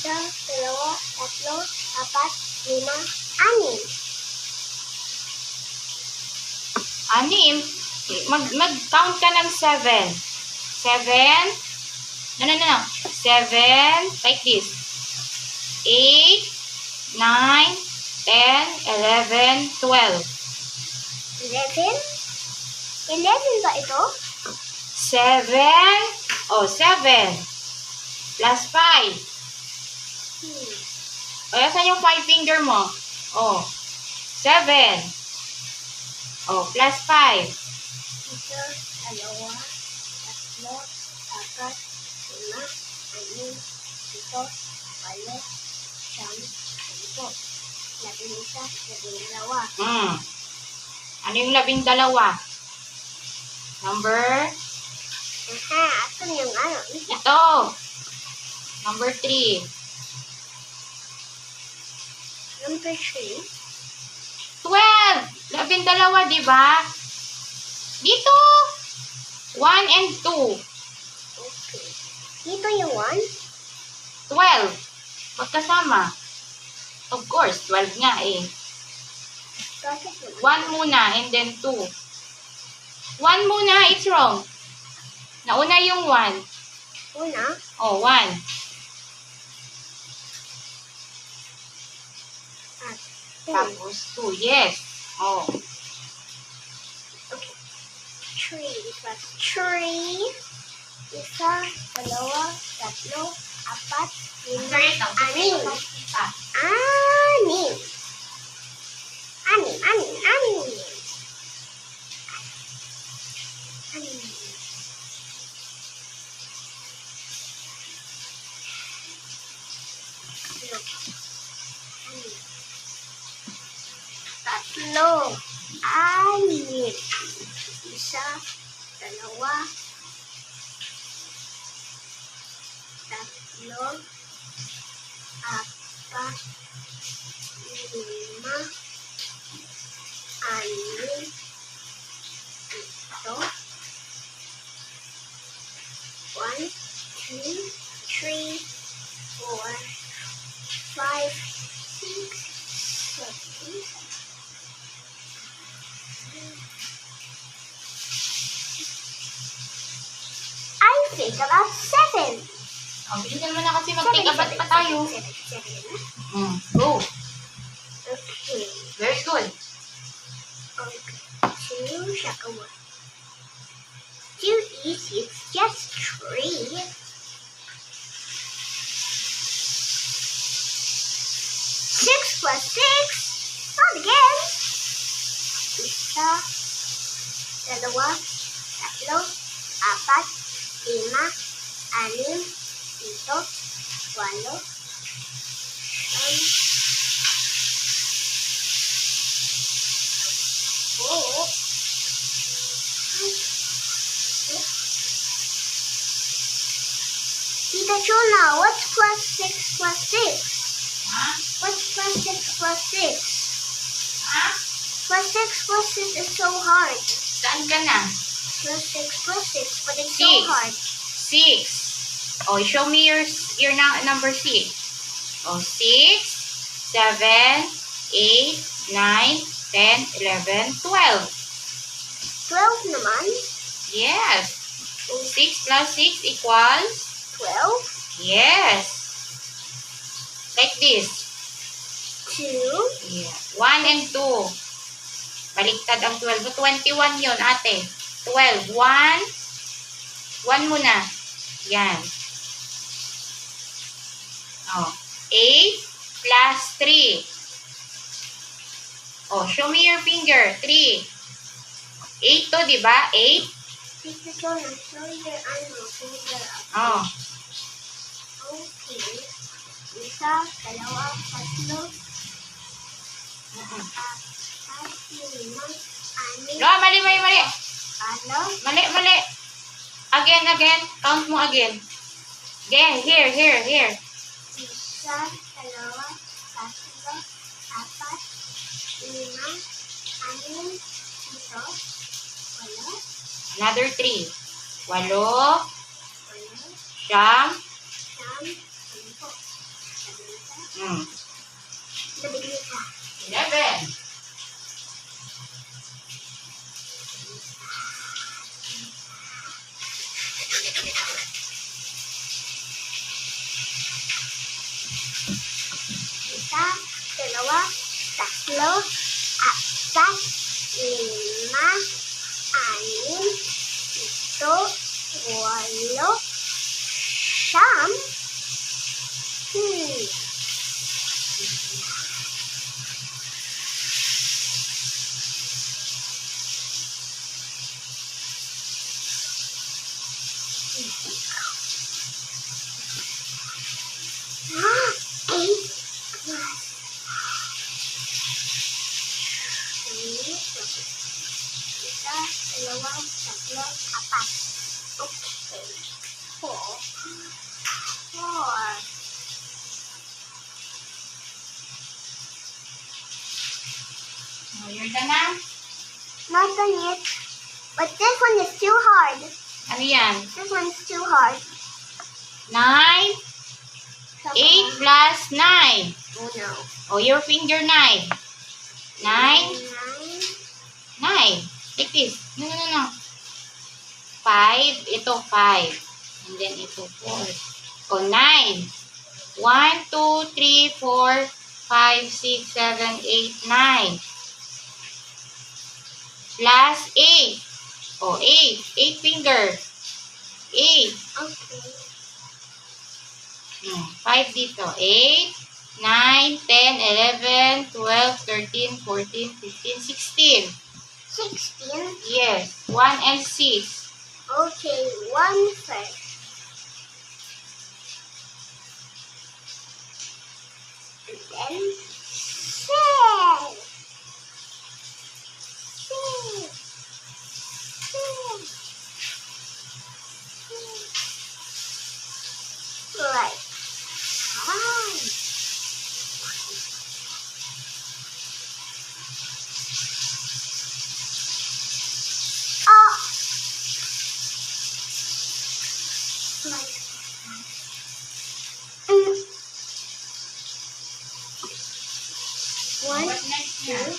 Isa, dalawa, tatlo, apat, lima, anim. Anim. Mag, mag-count ka ng seven. Seven. No, no, no, no. Seven. Like this. Eight. Nine. Ten. Eleven. Twelve. Eleven? Eleven ba ito? Seven. Oh, seven. Plus five. Hmm. O, saan yung five finger mo? Oh. Seven. Oh, plus five. Isa, dalawa, tatlo, apat, lima, anim, pito, walo, siyam, sampo. Labing isa, labing dalawa. Hmm. Ano yung labing dalawa? Number? Aha, ato yung ano. Ito. Number three. Ano ba siya 12! Labing dalawa, di ba? Dito! 1 and 2. Okay. Dito yung 1? 12. Magkasama. Of course, 12 nga eh. 1 muna and then 2. 1 muna, it's wrong. Nauna yung 1. Una? Oh, 1. Two. Tapos two. Yes. Oh. Okay. Three plus three. Isa, dalawa, tatlo, apat, lima, anim. Anim. Anim, anim, anim. Dalawa, tatlo, apat, lima, anim, ito, one, two, 6 about 7. Oh, hindi naman na kasi mag-take up pa tayo. 7, 7, Mm, go. Okay. Very good. Okay. 2, shaka 1. 2 is it's just 3. Six plus six. Not again. Isa. Dalawa. Tatlo. Apat lima, anim, pito, walo, siyam, four, Tita Chona, what's plus six plus six? Ha? What's plus six plus six? Ha? Plus six plus six is so hard. Saan ka na? Plus six plus six, but it's so hard. Six. Oh, show me your your number six. Oh, six, seven, eight, nine, ten, eleven, twelve. Twelve naman. Yes. Six plus six equals? Twelve. Yes. Like this. Two. Yeah. One and two. Baliktad ang 12. So, 21 yun, ate. 12. One. One muna. Yan. Oh. 8 plus 3. Oh, show me your finger. 3. 8 to, di ba? 8. Tita Chona, show your ano, finger. Oh. Okay. Isa, dalawa, tatlo, Mm-mm. apat, lima, anim, No, mali, mali, mali. Ano? Mali, mali. Again, again. Count mo again. Again, here, here, here. Isa, dalawa, tatlo, apat, lima, anim, ito, walo. Another three. Walo, siyam, siyam, sampo, hmm. Eleven. Isa, dalawa, tatlo, apat, lima, anim, ito, walo, siyam, hmm. Isa, dalawa, tatlo, apat. Okay. Four. Four. Oh, you're done na? Not done yet. But this one is too hard. Ano yan? This one's too hard. 9, 8 plus 9. Oh no. Oh, your finger 9. 9, Nine. 9. Like this. No, no, no, no. 5, ito 5. And then ito 4. Oh, 9. 1, 2, 3, 4, 5, 6, 7, 8, 9. Plus 8. Oh, 8. 8 finger. 8. Okay. Hmm, 5 dito. 8, 9, 10, 11, 12, 13, 14, 15, 16. Sixteen. Yes. 1 and 6. Okay, one first. And then six. Six. Six. Six. Right. Five. Oh. Mm. One, What next two,